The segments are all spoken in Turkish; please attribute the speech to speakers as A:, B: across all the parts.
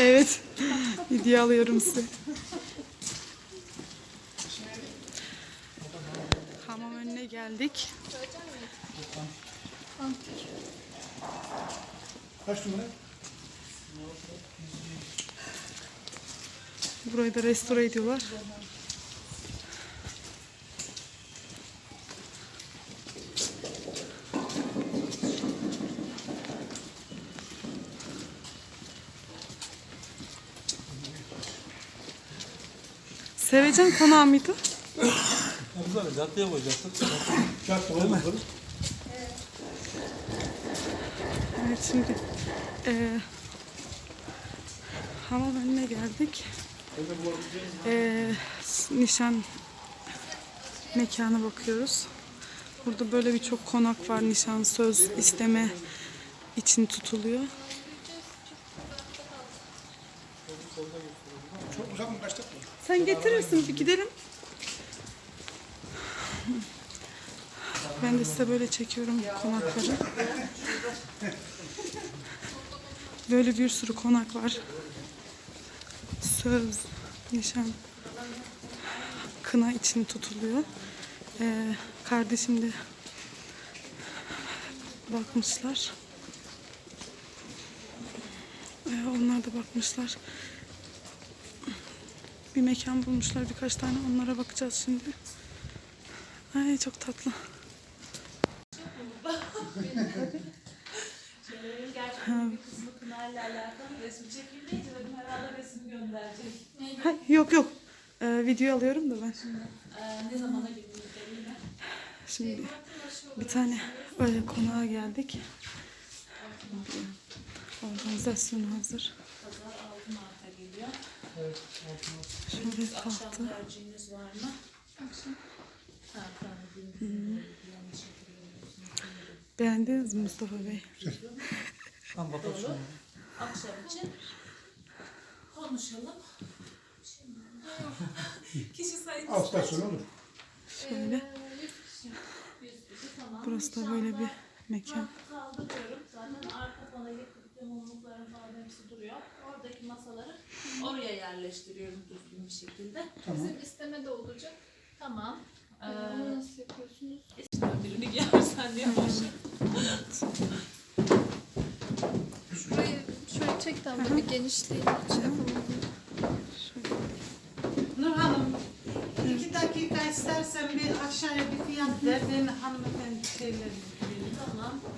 A: Evet. Video alıyorum size. Hamam önüne geldik.
B: Kaç numara?
A: Burayı da restore ediyorlar. Sevecen konağı mıydı?
C: Güzel, caddeye koyacaktık.
B: Cadde olmadı.
A: Evet şimdi hamam önüne geldik. Eee, nişan mekanı bakıyoruz. Burada böyle birçok konak var. Nişan, söz, isteme için tutuluyor.
B: Çok uzak mı kaçtık mı?
A: Sen getirirsin bir gidelim. Ben de size böyle çekiyorum konakları. Böyle bir sürü konak var. Söz, nişan, kına için tutuluyor. Ee, kardeşim de bakmışlar. Ee, onlar da bakmışlar bir mekan bulmuşlar birkaç tane onlara bakacağız şimdi. Ay çok tatlı.
D: Gönderecek.
A: Ha, yok yok. Ee, video alıyorum da ben. Şimdi bir tane böyle konağa geldik. Organizasyonu hazır.
D: Pazar 6 Mart'a geliyor.
A: Şöyle
D: Akşam
A: tahtı.
D: tercihiniz var mı? Akşam.
A: Beğendiniz mi Mustafa Bey?
C: Tam bakalım
D: Doğru. Akşam için konuşalım. Şimdi kişi sayısı
B: Alt stasyon olur.
A: Şöyle.
D: Tamam.
A: Burası da böyle bir mekan.
D: Kaldırıyorum. Zaten arka paneli kırıklı mumlukların falan hepsi duruyor. Oradaki masaları oraya yerleştiriyorum düzgün bir şekilde.
E: Bizim isteme de olacak.
D: Tamam.
E: Ee, onu nasıl yapıyorsunuz?
D: işte birini giyersen diye başladım.
E: Şurayı şöyle çek de bir genişliğini şey.
F: Nur Hanım, iki dakika istersen bir aşağıya bir fiyat ver. Ben hanımefendi şeyleri bileyim.
D: Tamam.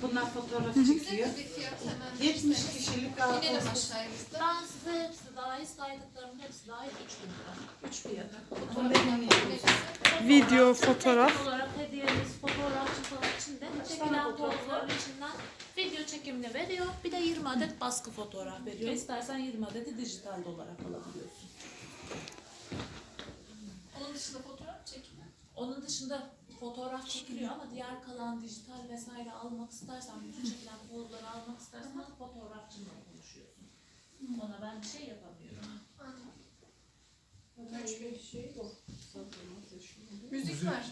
F: Bunlar fotoğraf çekiyor.
E: de bir fiyat hemen.
F: 70 kişilik
E: İnelim
F: ağırlık.
E: aşağıya biz de.
D: Ben size hepsi dahil saydıklarım hepsi dahil 3 bin lira. 3 fiyatı.
A: Video, fotoğraf.
D: olarak hediyemiz fotoğrafçı falan için de çekilen pozların içinden video çekimini veriyor. Bir de 20 adet baskı fotoğraf veriyor. İstersen 20 adeti dijital olarak alabiliyorsun.
E: Onun dışında fotoğraf çekin.
D: Onun dışında fotoğraf çekiliyor ama diğer kalan dijital vesaire almak istersen, bütün çekilen pozları almak istersen fotoğrafçınla konuşuyorsun. Ona ben bir şey yapamıyorum.
E: Müzik var.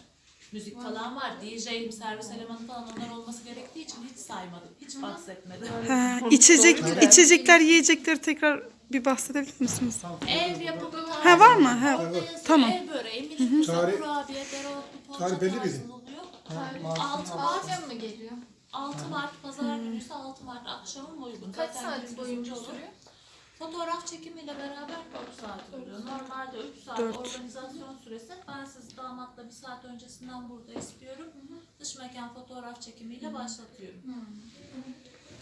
D: Müzik falan var, DJ, servis elemanı falan onlar olması gerektiği için hiç saymadım, hiç bahsetmedim.
A: Ha, içecek, içecekler, yiyecekleri tekrar bir bahsedebilir misiniz?
D: Ev yapımı
A: Ha var mı? Ha, tamam.
D: Ev böreği, milföy,
B: Tarih-
D: kurabiye, dereotlu, poğaça
B: tarih belli miydi?
D: tarzında oluyor. Mart,
E: Bazen mi geliyor?
D: 6 Mart pazar günü ise 6 Mart akşamı mı uygun?
E: Kaç
D: Zaten
E: saat
D: gündüz
E: boyunca
D: olur.
E: sürüyor?
D: Fotoğraf çekimiyle beraber 4 saat oluyor. Normalde 3 saat
A: Dört.
D: organizasyon süresi. Ben sizi damatla bir saat öncesinden burada istiyorum. Dış mekan fotoğraf çekimiyle başlatıyorum.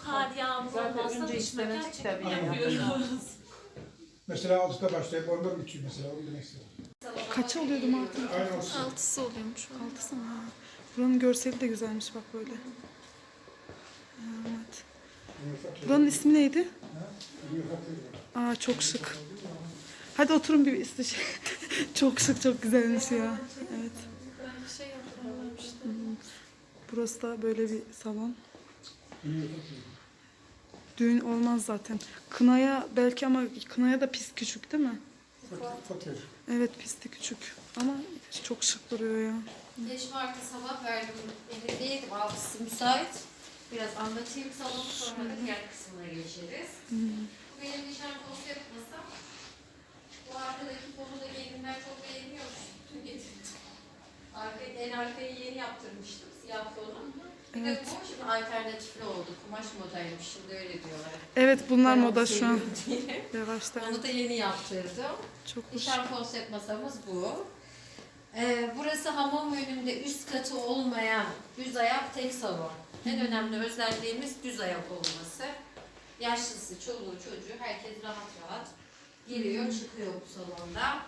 D: Kar yağmur olmazsa dış mekan çekimi yapıyoruz.
B: Mesela altıda başlayıp ondan bitiyor mesela. Onu demek istedim.
A: Kaç oluyordu Mart'ın?
B: Altısı.
E: Altısı oluyormuş.
A: Altısı mı? Ha. Buranın görseli de güzelmiş bak böyle. Evet. Buranın ismi neydi? Aa çok şık. Hadi oturun bir istiş. çok şık, çok güzelmiş ya. Evet.
E: Ben şey işte.
A: Burası da böyle bir salon. Düğün olmaz zaten. Kınaya belki ama kınaya da pis küçük değil mi?
B: Fakir. fakir.
A: Evet pis de küçük. Ama çok şık duruyor ya.
G: 5 Mart'ta sabah verdim. Evindeydim. Altısı müsait. Biraz anlatayım salonu sonra da diğer kısmına geçeriz. Bu benim nişan konusu yapmasam bu arkadaki konu da giydiğimden çok beğeniyormuş. Tüm getirdim. Arka, en arkayı yeni yaptırmıştım. Siyah konu. Bir de bu şimdi alternatifli oldu. Kumaş modaymış şimdi öyle diyorlar.
A: Evet bunlar
G: Ben
A: moda şu an. Yavaştan.
G: Onu da yeni yaptırdım.
A: Çok hoş.
G: Nişan konsept masamız bu. Ee, burası hamam önünde üst katı olmayan düz ayak tek salon. En önemli özelliğimiz düz ayak olması. Yaşlısı, çoluğu, çocuğu herkes rahat rahat giriyor, çıkıyor bu salonda.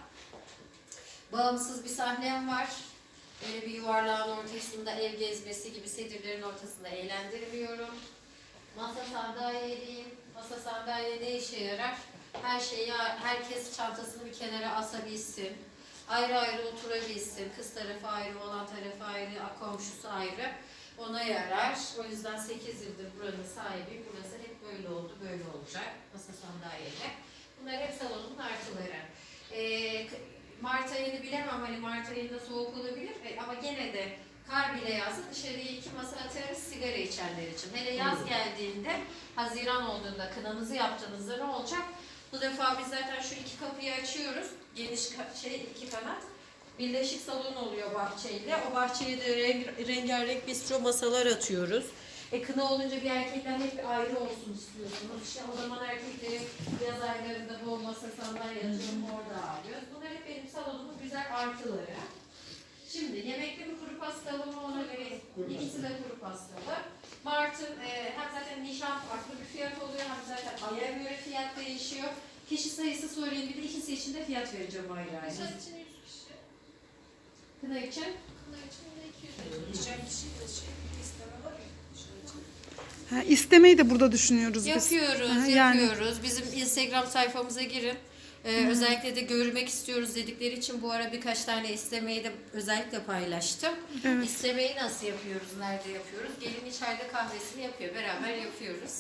G: Bağımsız bir sahnem var. Böyle bir yuvarlağın ortasında ev gezmesi gibi sedirlerin ortasında eğlendirmiyorum. Masa sandalyeliyim. Masa sandalye ne işe yarar? Her şeyi, herkes çantasını bir kenara asabilsin. Ayrı ayrı oturabilsin. Kız tarafı ayrı, olan tarafı ayrı, komşusu ayrı. Ona yarar. O yüzden 8 yıldır buranın sahibi. Burası hep böyle oldu, böyle olacak. Masa sandalyeyle. Bunlar hep salonun artıları. Ee, Mart ayını bilemem hani Mart ayında soğuk olabilir e, ama gene de kar bile yağsa dışarıya iki masa atarız sigara içenler için. Hele yaz geldiğinde, Haziran olduğunda kınamızı yaptığınızda ne olacak? Bu defa biz zaten şu iki kapıyı açıyoruz. Geniş şey iki kanat. Birleşik salon oluyor bahçeyle. O bahçeye de renk, rengarenk bistro masalar atıyoruz. E kına olunca bir erkekler hep bir ayrı olsun istiyorsunuz. İşte o zaman erkekleri yaz aylarında bol masa sandalye atıyorum orada ağırlıyoruz. Bunlar hep benim salonumun güzel artıları. Şimdi yemekli mi kuru pastalı mı ona göre ikisi de kuru pastalı. Mart'ın e, hem zaten nişan farklı bir fiyat oluyor hem zaten aya göre fiyat değişiyor. Kişi sayısı sorayım bir de ikisi için de fiyat vereceğim ayrı ayrı.
E: Nişan için 100 kişi.
G: Kına için
E: Kına için de 250
A: Ha, istemeyi de burada düşünüyoruz biz.
G: Yapıyoruz,
A: yani.
G: yapıyoruz. Bizim Instagram sayfamıza girin. Ee, özellikle de görmek istiyoruz dedikleri için bu ara birkaç tane istemeyi de özellikle paylaştım.
A: Evet.
G: İstemeyi nasıl yapıyoruz, nerede yapıyoruz? Gelin içeride kahvesini yapıyor, beraber yapıyoruz.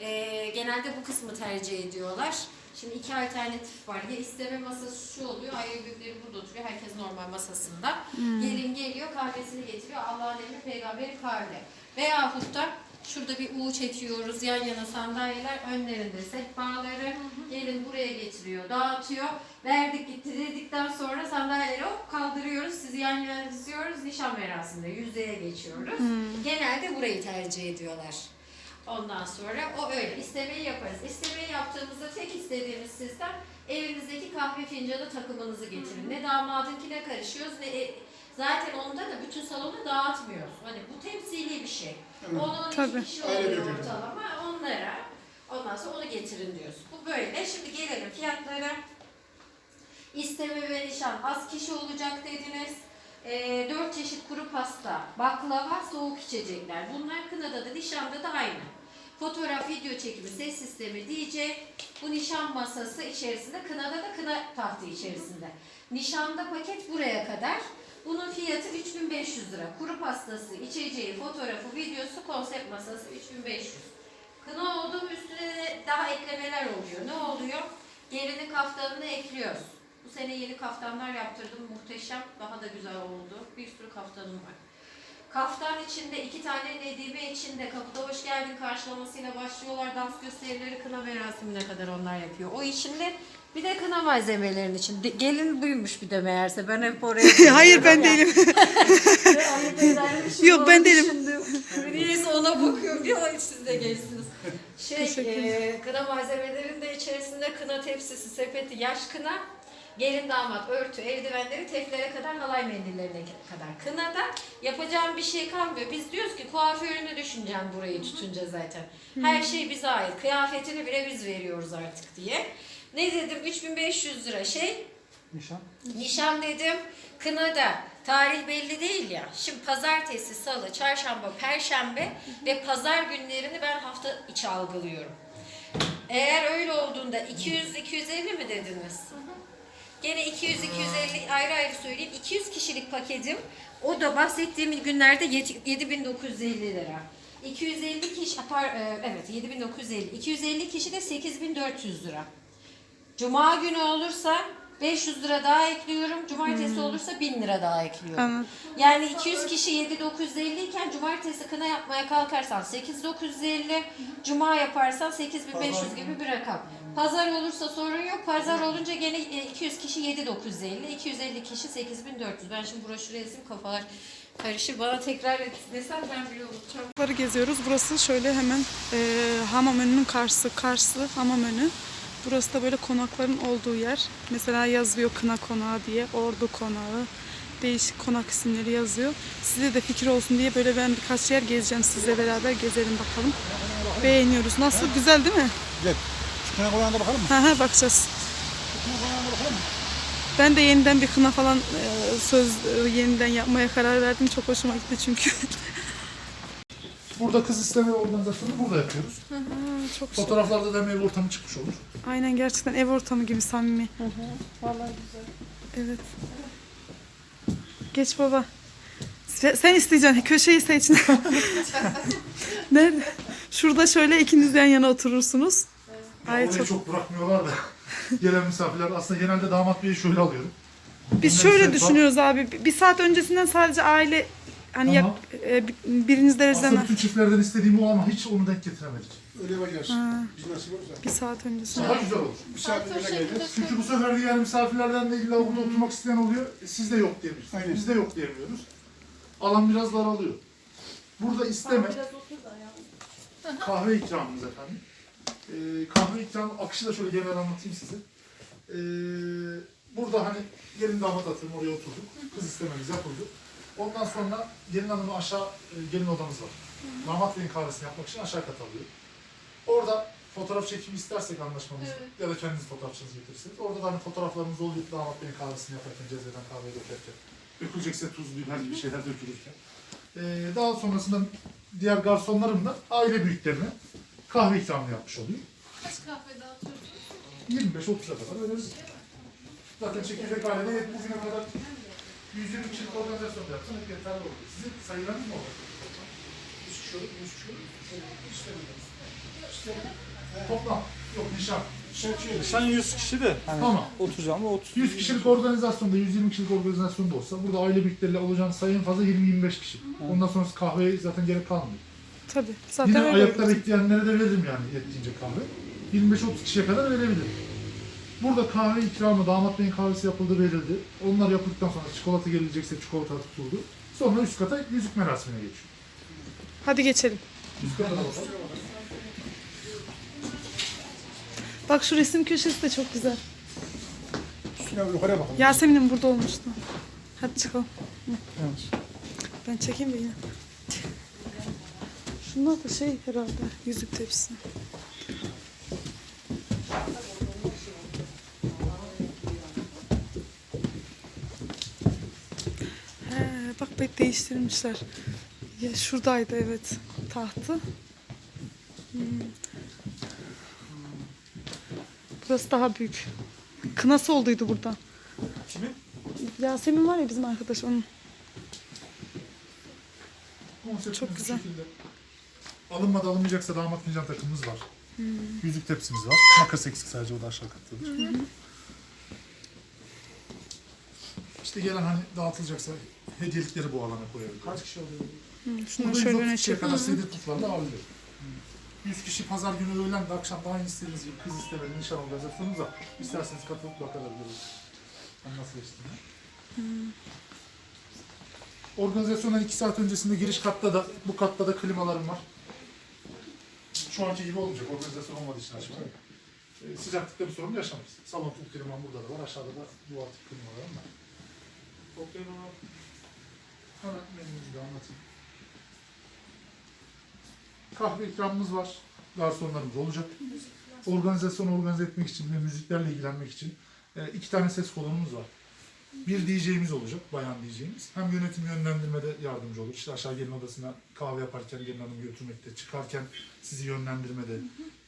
G: Ee, genelde bu kısmı tercih ediyorlar. Şimdi iki alternatif var. Ya isteme masası şu oluyor, ayrı büyükleri burada oturuyor, herkes normal masasında. Gelin geliyor, kahvesini getiriyor, Allah'ın emri peygamberi kahve. Veyahut da şurada bir U çekiyoruz, yan yana sandalyeler, önlerinde sehpaları. Gelin buraya getiriyor, dağıtıyor. Verdik gitti dedikten sonra sandalyeleri hop kaldırıyoruz, sizi yan yana diziyoruz, nişan merasiminde yüzdeye geçiyoruz. Genelde burayı tercih ediyorlar. Ondan sonra o öyle. İstemeyi yaparız. İstemeyi yaptığımızda tek istediğimiz sizden evinizdeki kahve fincanı takımınızı getirin. Ne damadınkine karışıyoruz ne e- zaten onda da bütün salonu dağıtmıyoruz. Hani bu temsili bir şey.
B: Evet.
G: 10-12
A: Tabii.
G: kişi oluyor ortalama onlara. Ondan sonra onu getirin diyoruz. Bu böyle. Şimdi gelelim fiyatlara. İsteme ve nişan az kişi olacak dediniz. Ee, dört çeşit kuru pasta, baklava, soğuk içecekler. Bunlar kınada da nişanda da aynı. Fotoğraf, video çekimi, ses sistemi, DJ. Bu nişan masası içerisinde, kınada da kına tahtı içerisinde. Nişanda paket buraya kadar. Bunun fiyatı 3500 lira. Kuru pastası, içeceği, fotoğrafı, videosu, konsept masası 3500. Kına oldu üstüne daha eklemeler oluyor. Ne oluyor? Gelinin kaftanını ekliyoruz. Bu sene yeni kaftanlar yaptırdım. Muhteşem. Daha da güzel oldu. Bir sürü kaftanım var. Kaftan içinde iki tane nedime içinde kapıda hoş geldin karşılamasıyla başlıyorlar. Dans gösterileri kına merasimine kadar onlar yapıyor. O içinde bir de kına malzemelerinin için. De- gelin buymuş bir de meğerse. Ben hep oraya...
A: Hayır ben değilim.
G: Ayıp edermişim,
A: Yok, ben
G: onu
A: değilim.
G: düşündüm. Niyeyse ona bakıyorum diyor. Ay siz de gelsiniz. Şey,
A: Teşekkür
G: e, kına malzemelerinin de içerisinde kına tepsisi, sepeti, yaş kına, gelin damat, örtü, eldivenleri, teflere kadar, halay mendillerine kadar. Kınada yapacağım bir şey kalmıyor. Biz diyoruz ki kuaförünü düşüneceğim burayı tutunca zaten. Her şey bize ait. Kıyafetini bile biz veriyoruz artık diye. Ne dedim? 3500 lira şey,
C: Nişan.
G: Nişan dedim. Kınada tarih belli değil ya. Şimdi pazartesi, salı, çarşamba, perşembe ve pazar günlerini ben hafta içi algılıyorum. Eğer öyle olduğunda 200-250 mi dediniz? Gene 200-250 ayrı ayrı söyleyeyim. 200 kişilik paketim o da bahsettiğim günlerde yet- 7950 lira. 250 kişi, par, e, evet 7950. 250 kişi de 8400 lira. Cuma günü olursa 500 lira daha ekliyorum. Cumartesi olursa 1000 lira daha ekliyorum.
A: Anladım.
G: Yani 200 kişi 7950 iken cumartesi kına yapmaya kalkarsan 8950, cuma yaparsan 8500 gibi bir rakam. Pazar olursa sorun yok. Pazar olunca gene e, 200 kişi 7950, 250 kişi 8400. Ben şimdi broşüre yazayım kafalar karışır. Bana tekrar et desem ben bile unutacağım.
A: Geziyoruz. Burası şöyle hemen e, hamam önünün karşısı. Karşısı hamam önü. Burası da böyle konakların olduğu yer. Mesela yazıyor Kına Konağı diye. Ordu Konağı. Değişik konak isimleri yazıyor. Size de fikir olsun diye böyle ben birkaç yer gezeceğim. Sizle beraber gezelim bakalım. Beğeniyoruz. Nasıl? Güzel değil mi?
B: Güzel. Şu kına kulağına bakalım mı?
A: Ha ha bakacağız. Ben de yeniden bir kına falan e, söz e, yeniden yapmaya karar verdim. Çok hoşuma gitti çünkü.
H: Burada kız isteme organizasyonu burada yapıyoruz.
A: Ha, çok şey.
H: Fotoğraflarda da ev ortamı çıkmış olur.
A: Aynen gerçekten ev ortamı gibi samimi.
E: Vallahi güzel.
A: Evet. Geç baba. Sen, sen isteyeceksin. Köşeyi seç. Nerede? Şurada şöyle ikiniz yan yana oturursunuz. Ay
H: Orayı
A: çok.
H: çok bırakmıyorlar da. Gelen misafirler aslında genelde damat beyi şöyle alıyorum.
A: Biz
H: Bunların
A: şöyle düşünüyoruz abi. Bir saat öncesinden sadece aile hani yak,
H: Tamam.
A: e, bi- biriniz
H: Aslında bütün çiftlerden istediğim o ama hiç onu denk getiremedik.
B: Öyle.
A: Ha.
B: Biz nasip olursa.
A: bir saat öncesinden.
H: Daha güzel olur.
B: Bir saat
E: Saat o
B: öyle geleceğiz.
H: Çünkü bu sefer diğer misafirlerden de illa burada oturmak isteyen oluyor. E, Siz de yok diyemiyorsunuz.
B: Aynen.
H: Biz de yok diyemiyoruz. Alan biraz daralıyor. Burada isteme. Kahve ikramımız efendim. Ee, kahve ikram akışı da şöyle genel anlatayım size. Ee, burada hani gelin damat atıyorum oraya oturduk. Kız istememiz yapıldı. Ondan sonra gelin hanımı aşağı e, gelin odamız var. Damat beyin kahvesini yapmak için aşağı kat alıyor. Orada fotoğraf çekimi istersek anlaşmamız ya da kendiniz fotoğrafçınızı getirirseniz. Orada da hani fotoğraflarımız oluyor damat beyin kahvesini yaparken, cezveden kahveyi dökerken. Dökülecekse tuz, biber gibi şeyler dökülürken. Ee, daha sonrasında diğer garsonlarım da aile büyüklerine kahve ikramı yapmış oluyor.
E: Kaç kahve dağıtıyorsunuz?
H: 25-30'a kadar veririz. Zaten çekirdek ailede bugüne kadar 120 kişilik organizasyon hep yeterli olur. Sizin sayılarınız mı olacak? 3 kişi olur, 3 kişi olur. İşte İşte toplam. Yok nişan.
C: Sen 100 kişi de hani
H: Tamam.
C: oturacağım da 30.
H: 100 kişilik organizasyonda, 120 kişilik organizasyonda olsa burada aile büyükleriyle olacağın sayı en fazla 20-25 kişi. Ondan sonrası kahveye zaten gerek kalmıyor.
A: Tabii. Zaten
H: Yine
A: öyle
H: ayakta bekleyenlere de veririm yani yettiğince kahve. 25-30 kişiye kadar verebilirim. Burada kahve ikramı, damat beyin kahvesi yapıldı, verildi. Onlar yapıldıktan sonra çikolata gelecekse çikolata tutuldu. Sonra üst kata yüzük merasimine geçiyor.
A: Hadi geçelim.
H: Üst kata da bakalım.
A: Bak şu resim köşesi de çok güzel.
B: Üstüne yukarıya bakalım.
A: Yasemin'in burada olmuştu. Hadi çıkalım. Ben çekeyim de yine. Şunlar da şey herhalde yüzük tepsisi. He, bak be değiştirmişler. Ya şuradaydı evet tahtı. Hmm. Burası daha büyük. Kınası olduydu burada.
C: Kimin?
A: Yasemin var ya bizim arkadaş onun. Çok güzel.
H: şekilde. Alınmadı alınmayacaksa damat fincan takımımız var. Yüzük tepsimiz var. Makas eksik sadece o da aşağı kattadır. İşte gelen hani dağıtılacaksa hediyelikleri bu alana koyabilir.
B: Kaç kişi oluyor?
A: Hı, şunları
H: Burada
A: şöyle
H: 130
A: öne
H: kişiye
A: çek.
H: kadar seyir tutlarla ağırlıyor. 100 kişi pazar günü öğlen de akşam da aynı istediğiniz gibi kız istemeli nişan organizasyonumuz var. İsterseniz katılıp bakabiliriz. Ben nasıl geçtiğini. Organizasyondan 2 saat öncesinde giriş katta da bu katta da klimalarım var. Şu anki gibi olmayacak. Organizasyon olmadığı için açma. Ee, sıcaklıkta bir sorun yaşamayız. Salon tüm klimam burada da var. Aşağıda da duvar tip klimalarım var. Hemen menümüzü de anlatayım. Kahve ikramımız var. Garsonlarımız olacak. Organizasyonu organize etmek için ve müziklerle ilgilenmek için e, iki tane ses kolonumuz var. Bir DJ'miz olacak, bayan DJ'miz. Hem yönetim yönlendirmede yardımcı olur. İşte aşağı gelin odasına kahve yaparken gelin hanımı götürmekte, çıkarken sizi yönlendirmede,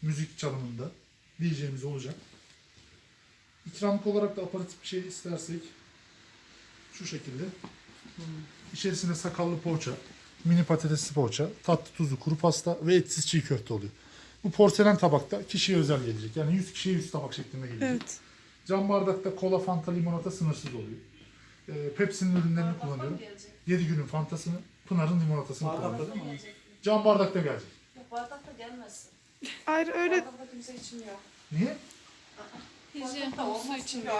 H: müzik çalımında DJ'miz olacak. İkramlık olarak da aparatif bir şey istersek şu şekilde. İçerisinde sakallı poğaça, mini patatesli poğaça, tatlı tuzlu kuru pasta ve etsiz çiğ köfte oluyor. Bu porselen tabakta kişiye özel gelecek. Yani 100 kişiye 100 tabak şeklinde gelecek.
A: Evet.
H: Cam bardakta kola, fanta, limonata sınırsız oluyor. Ee, Pepsi'nin ürünlerini kullanıyorum. 7 günün fantasını, Pınar'ın limonatasını kullanıyorum.
C: Bardakta değil mi?
H: Cam bardakta gelecek.
D: Bardakta gelmesin.
A: Ayrı öyle
D: Bardakta kimse içmiyor.
H: Niye?
E: Hijyen konusu için de.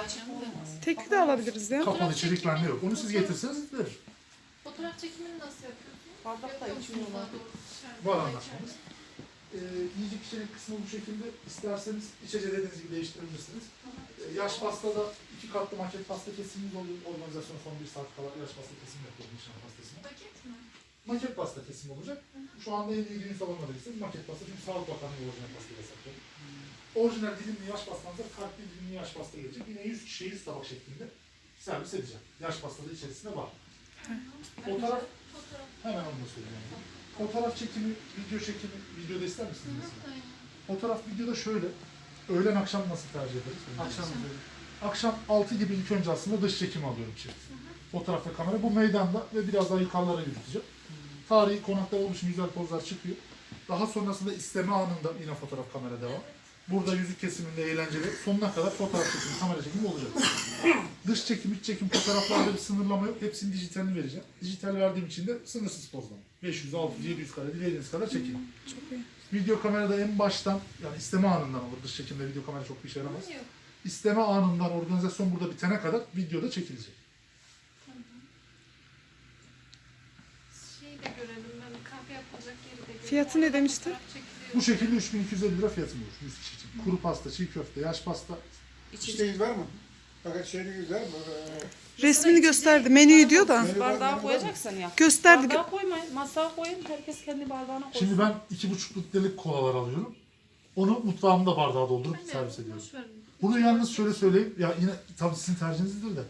A: tekli de alabiliriz ya.
H: Kapalı içerik bende yok. Onu siz getirseniz verir.
E: Fotoğraf çekimini nasıl yapıyorsunuz?
F: Bardakta
E: Yapıyor musunuz
F: içmiyorlar.
E: daha doğrusu?
H: Var anlaşmamız. Ee, yiyecek içecek kısmı bu şekilde. İsterseniz içece dediğiniz gibi değiştirebilirsiniz. Ee, yaş pastada iki katlı maket pasta kesimimiz oluyor. Organizasyon son bir saat kala yaş pasta kesimi yapıyoruz nişan pastasını.
E: Paket mi?
H: Maket pasta kesimi olacak. Şu anda en ilgili salonlardayız. Maket pasta çünkü Sağlık Bakanlığı orijinal pastayı yasaklıyor. Orijinal dilimli yaş pastamıza farklı dilimli yaş pasta gelecek. Yine 100 kişiye 100 tabak şeklinde servis edeceğim. Yaş pasta da içerisinde var. Fotoğraf hemen onu da söyleyeyim. Fotoğraf çekimi, video çekimi, videoda ister misiniz mesela? Fotoğraf videoda şöyle. Öğlen akşam nasıl tercih ederiz?
C: Akşam üzeri.
H: Akşam 6 gibi ilk önce aslında dış çekim alıyorum çift. Fotoğraf ve kamera. Bu meydanda ve biraz daha yukarılara yürüteceğim. Tarihi konaklar oluşum güzel pozlar çıkıyor. Daha sonrasında isteme anında yine fotoğraf kamera devam. Burada yüzük kesiminde eğlenceli. Sonuna kadar fotoğraf çekimi, kamera çekimi olacak. Dış çekim, iç çekim fotoğraflarda bir sınırlama yok. Hepsinin dijitalini vereceğim. Dijital verdiğim için de sınırsız pozlama. 500, 600, 700 kare dilediğiniz kadar çekin.
A: Çok iyi.
H: Video kamerada en baştan yani isteme anından olur. Dış çekimde video kamera çok bir işe yaramaz.
E: Yok.
H: İsteme anından organizasyon burada bitene kadar videoda çekilecek.
E: Şeyi de görelim ben. Kahve yapılacak yeri de görelim.
A: Fiyatı ne
E: Orada
A: demişti?
E: fotoğraf çekiliyor.
H: Bu şekilde 3250 lira fiyatı olur 100 kişi için. Kuru pasta, çiğ köfte, yaş pasta.
B: İçeceğiniz var mı? Fakat şeyiniz var mı? Ee,
A: Resmini gösterdi. Menüyü diyor da.
B: mı?
I: koyacaksın ya.
A: Gösterdi.
I: Bardağa koymayın, masaya koyun. Herkes kendi bardağına koysun.
H: Şimdi ben 2,5 litrelik kolalar alıyorum. Onu mutfağımda bardağa doldurup
E: Aynen,
H: servis ediyorum. Bunu yalnız şöyle söyleyeyim. Ya yine tabii sizin tercihinizdir de.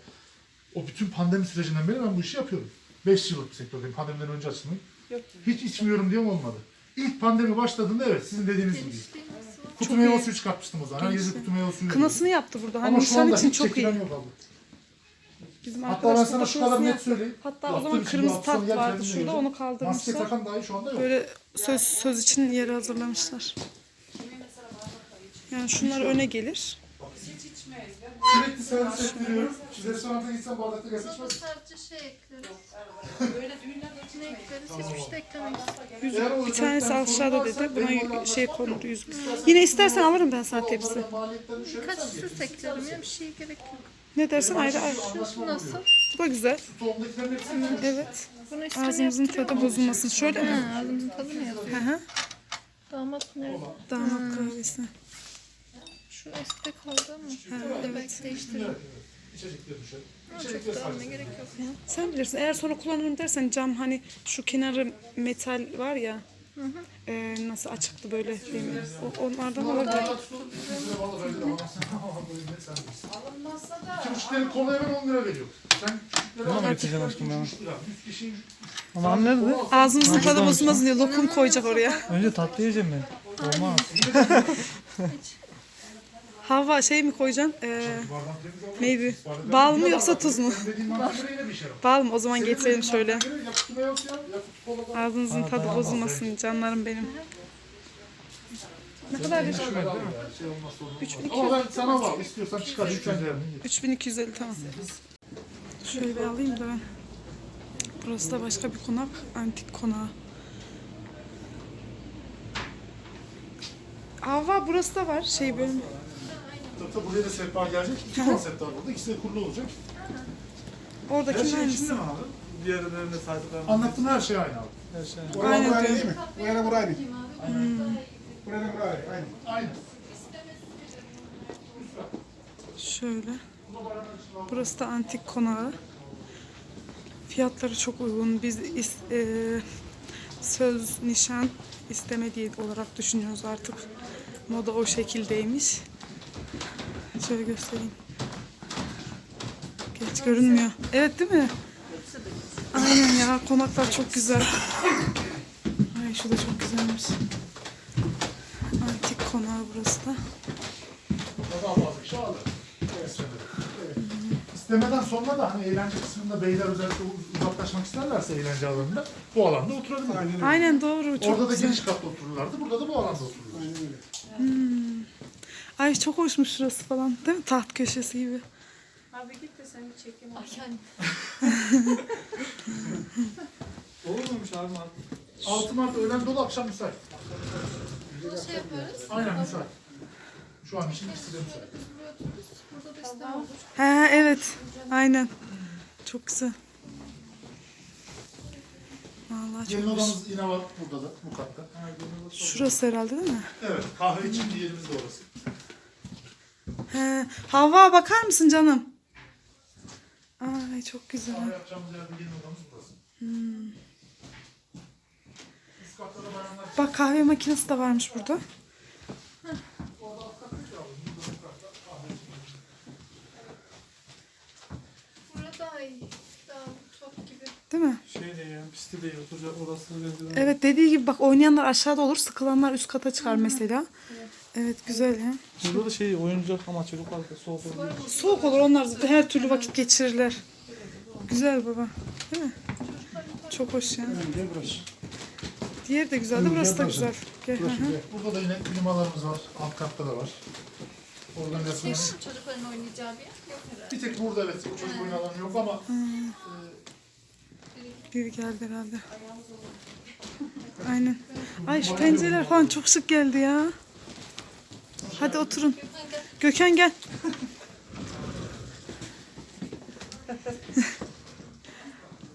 H: O bütün pandemi sürecinden beri ben bu işi yapıyorum. 5 yıllık bir sektördeyim. Pandemiden önce açıldım.
I: Yok.
H: Hiç içmiyorum diye olmadı. İlk pandemi başladığında evet sizin dediğiniz gibi. Kutu
A: Çok
H: meyve
A: iyi.
H: suyu çıkartmıştım o zaman. Herkese
A: Genişliği.
H: kutu meyve suyu
A: Kınasını yaptı burada. Hani
H: Ama şu anda
A: için
H: hiç
A: çok iyi.
H: çekilen yok abi.
A: Bizim
H: Hatta ben sana şu kadar
A: kınasını
H: net
A: yaptı.
H: söyleyeyim.
A: Hatta o
H: Yaptığım
A: zaman
H: için
A: kırmızı tat vardı şurada
H: göre.
A: onu
H: Maske
A: kaldırmışlar.
H: takan dahi şu anda yok.
A: Böyle söz söz için yeri hazırlamışlar. Yani şunlar öne gelir.
H: Sürekli servis ettiriyorum. Siz restoranta gitsen bardakta gelse içmez.
E: sadece şey ekleriz. Ne ekleriz? Hiçbir şey eklemeyiz.
A: Yüzük.
H: Eğer
A: Bir tanesi aşağıda
H: sorun
A: dedi.
H: varsa
A: Buna
H: benim
A: şey
H: yok.
A: yüzük. Yine istersen alırım ben sana tepsi.
H: düşerirsen
E: Birkaç süs
H: getirirsin.
E: eklerim ya bir şey gerek yok.
A: Ne dersin ayrı ayrı.
E: Nasıl?
A: Bu da güzel.
H: Tohumdakilerin hepsini.
A: Evet.
E: Bunu
A: Ağzımızın tadı bozulmasın. Şöyle mi?
E: Ağzımızın tadı mı yapıyor?
A: Hı hı.
E: Damat nerede?
A: Damat kahvesi.
E: Şu eskide kaldı ama.
A: Ha, evet.
E: belki değiştiririm.
H: Evet, evet. İçecekler düşer.
E: Da
H: sadece.
E: gerek yok.
A: Sen bilirsin. Eğer sonra kullanırım dersen cam hani şu kenarı metal var ya. e, nasıl açıktı böyle değil mi? O, onlardan olabilir.
H: bardak su, 100 lira valla verdi de bana. Böyle ne sen bilirsin. İki buçuk lira kolaya ben 10 lira veriyorum. Sen
C: Tamam, getireceğim aşkım ben.
H: üç lira. 100 kişi
C: Ama nerede?
A: Ağzımızın tadı bozulmasın diye lokum koyacak oraya.
C: Önce tatlı yiyeceğim ben. Olmaz.
A: Hava şey mi koyacaksın? Ee, neydi? Bal mı yoksa tuz mu? Bal mı? O zaman getirelim şöyle. Ağzınızın tadı bozulmasın canlarım benim. Ne kadar bir
H: Şey olmaz, şey olmaz, sorun olmaz.
A: 3200.
H: Ama ben sana var. İstiyorsan çıkar. Lütfen yani.
A: 3250 tamam. Şöyle alayım da ben. Burası da başka bir konak. Antik konağı. Ava burası da var. Şey böyle.
H: Tabii tabii buraya da sehpa gelecek. İki konsept var burada. İkisi de kurulu olacak. Her
A: Oradakinin
H: şey mi abi?
C: Diğerlerinde saydıklarım.
H: Anlattığın her şey aynı abi.
C: Her şey.
B: Bu yana
A: Aynen
B: buraya değil mi? Bu yana buraya değil. Buraya buraya aynı.
H: Aynı.
A: Şöyle. Burası da antik konağı. Fiyatları çok uygun. Biz is- e, söz, nişan, isteme diye olarak düşünüyoruz artık. Moda o şekildeymiş. Şöyle göstereyim. Geç görünmüyor. Evet değil mi? Aynen ya konaklar çok güzel. Ay şu da çok güzelmiş. Antik konağı burası da.
H: İstemeden. Sonra da hani eğlence kısmında beyler özellikle uz- uzaklaşmak isterlerse eğlence alanında bu alanda oturabilir.
B: Aynen.
A: Aynen doğru çok
H: Orada da
A: güzel.
H: giriş katta otururlardı. Burada da bu alanda otururlar.
A: Ay çok hoşmuş şurası falan değil mi? Taht köşesi gibi.
I: Abi git de sen bir çekim al.
E: Ay yani.
C: Olur muymuş abi?
H: 6 Mart öğlen dolu akşam müsait.
E: Bunu şey yaparız.
H: Aynen müsait. Şu an için ikisi de müsait.
A: He evet. Aynen. Çok güzel. Vallahi
H: Gelin
A: çok
H: odamız yine var burada da bu katta.
A: Şurası herhalde değil mi?
H: Evet kahve için yerimiz de orası.
A: He. Havva bakar mısın canım? Ay çok güzel.
H: Kahve yapacağımız yerde gelin odamız burası.
A: Hmm.
H: Üst katta da bayanlar
A: Bak kahve makinesi de varmış burada.
E: Burada daha iyi. Daha top gibi.
A: Değil mi?
C: Şey de ya pisti değil oturacak orası rezil.
A: Evet dediği gibi bak oynayanlar aşağıda olur, sıkılanlar üst kata çıkar mesela. Evet güzel ya.
C: Burada da şey oyuncak ama çocuklar da soğuk oluyor.
A: Soğuk olur onlar zaten her türlü vakit geçirirler. Güzel baba. Değil mi? Çok hoş ya.
B: Gel burası.
A: Diğeri de güzel de burası da güzel. Gel, hı hı.
H: Burada da yine klimalarımız var. Alt katta da var. Organizasyonu.
E: Çocukların oynayacağı bir yer yok herhalde.
H: Bir tek burada evet çocuk oyun alanı yok ama
A: Biri geldi herhalde. Aynen. Ay şu pencereler falan çok şık geldi ya. Hadi oturun. Gökhan gel.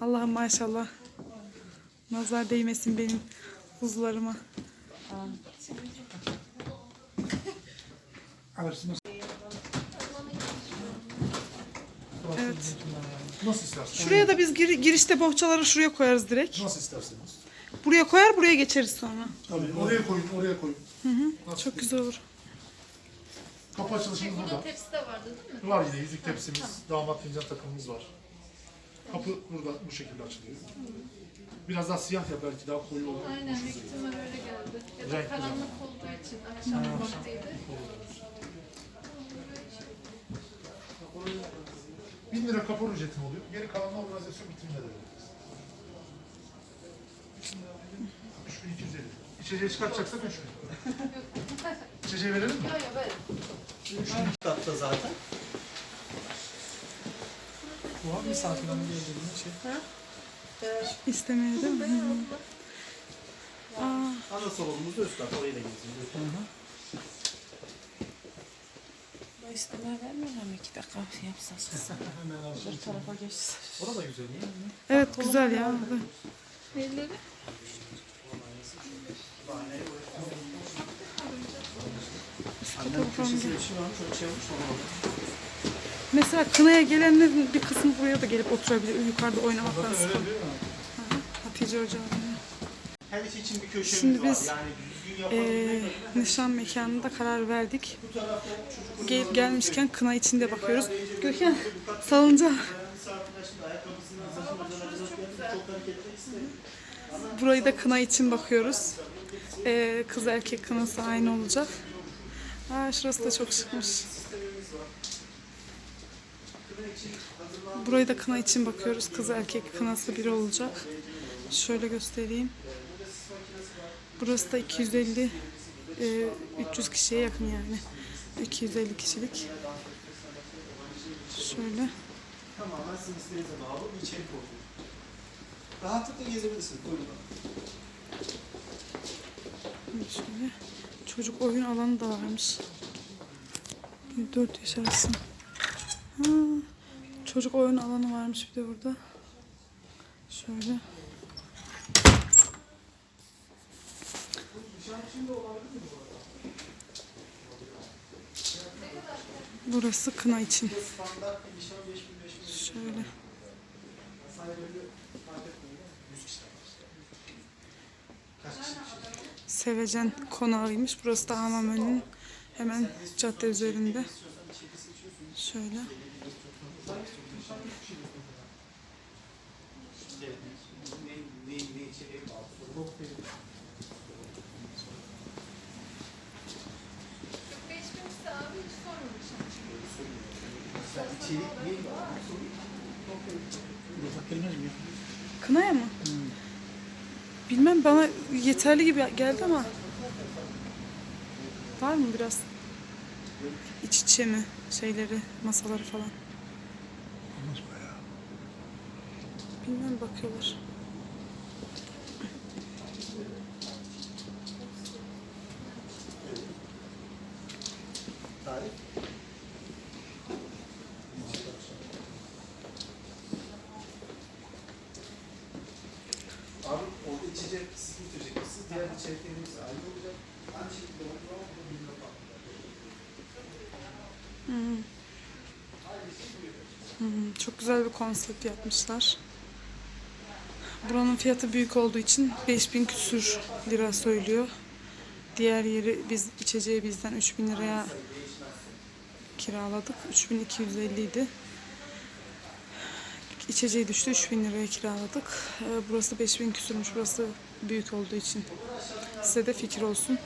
A: Allah'ım maşallah. Nazar değmesin benim kuzularıma. Evet.
H: nasıl.
A: Şuraya da biz gir- girişte bohçaları şuraya koyarız direkt.
H: Nasıl isterseniz.
A: Buraya koyar buraya geçeriz sonra.
H: Tabii oraya koyun oraya koyun. Nasıl
A: Çok güzel olur.
H: Kapı açılışımız burada.
E: Burada tepsi de vardı değil mi?
H: Var yine yüzük tepsimiz, damat fincan takımımız var. Kapı burada bu şekilde açılıyor. Biraz daha siyah ya belki daha koyu olur.
E: Aynen büyük ihtimal öyle geldi. Ya da
H: Renk güzel.
E: karanlık olduğu için akşam vaktiydi.
H: Bin lira kapor ücretim oluyor. Geri kalanla organizasyon bitiminde de veririz. 3250. İçeceği çıkartacaksak 3000. İçeceği verelim mi?
E: Yok yok böyle.
C: katta zaten. Bu var misafirlerin geldiğinde şey.
A: İstemeye değil mi? Hı. Aa,
C: Ana salonumuz da üst kat orayı da gezeceğiz.
I: İstemeye vermiyorlar mı? İki dakika yapsas.
C: Hemen alışveriş.
I: tarafa geçsin.
C: Orada da güzel değil mi?
A: evet güzel ya.
E: Elleri.
C: Köşesinde bir şey varmış, onu.
A: Mesela kınaya gelenlerin bir kısmı buraya da gelip oturabilir. Yukarıda oynamaktan
C: Zaten öyle değil mi?
A: Hatice Hoca.
C: Her iş için bir köşemiz
A: Şimdi
C: var.
A: biz,
C: Yani düzgün
A: Ee,
C: yapabilmek adına
A: nişan mekanında karar verdik.
C: bu tarafta çocuk
A: Gelip gelmişken kına için de bakıyoruz. Gökhan salınca
C: misafirler ayakkabısını saçını özel çok hareketli isterim.
A: burayı da kına için bakıyoruz. Ee, kız erkek kınası aynı olacak. Aa, şurası da çok şıkmış. Burayı da kına için bakıyoruz. Kız erkek kınası biri olacak. Şöyle göstereyim. Burası da 250 e, 300 kişiye yakın yani. 250 kişilik. Şöyle.
C: Tamamen sizin isteğinize bağlı bir içerik oluyor. Rahatlıkla gezebilirsiniz. Buyurun.
A: Şöyle. Çocuk oyun alanı da varmış. 4 yaş arası. Çocuk oyun alanı varmış bir de burada. Şöyle. Burası kına için. Şöyle. Sevecen konağıymış. Burası da Hamamönü'nün hemen cadde üzerinde. Şöyle. Kınaya mı? Bilmem bana yeterli gibi geldi ama. Var mı biraz? İç içe mi şeyleri, masaları falan? Bilmem bakıyorlar.
C: Tarih. Abi içecek siz getireceksiniz. Diğer içeriklerimiz ayrı olacak. Aynı şekilde o
A: Hmm, çok güzel bir konsept yapmışlar. Buranın fiyatı büyük olduğu için 5000 küsür lira söylüyor. Diğer yeri biz içeceği bizden 3000 liraya kiraladık. 3250 idi. İçeceği düştü 3000 liraya kiraladık. Ee, Burası 5000 küsürmüş. Burası büyük olduğu için. Size de fikir olsun.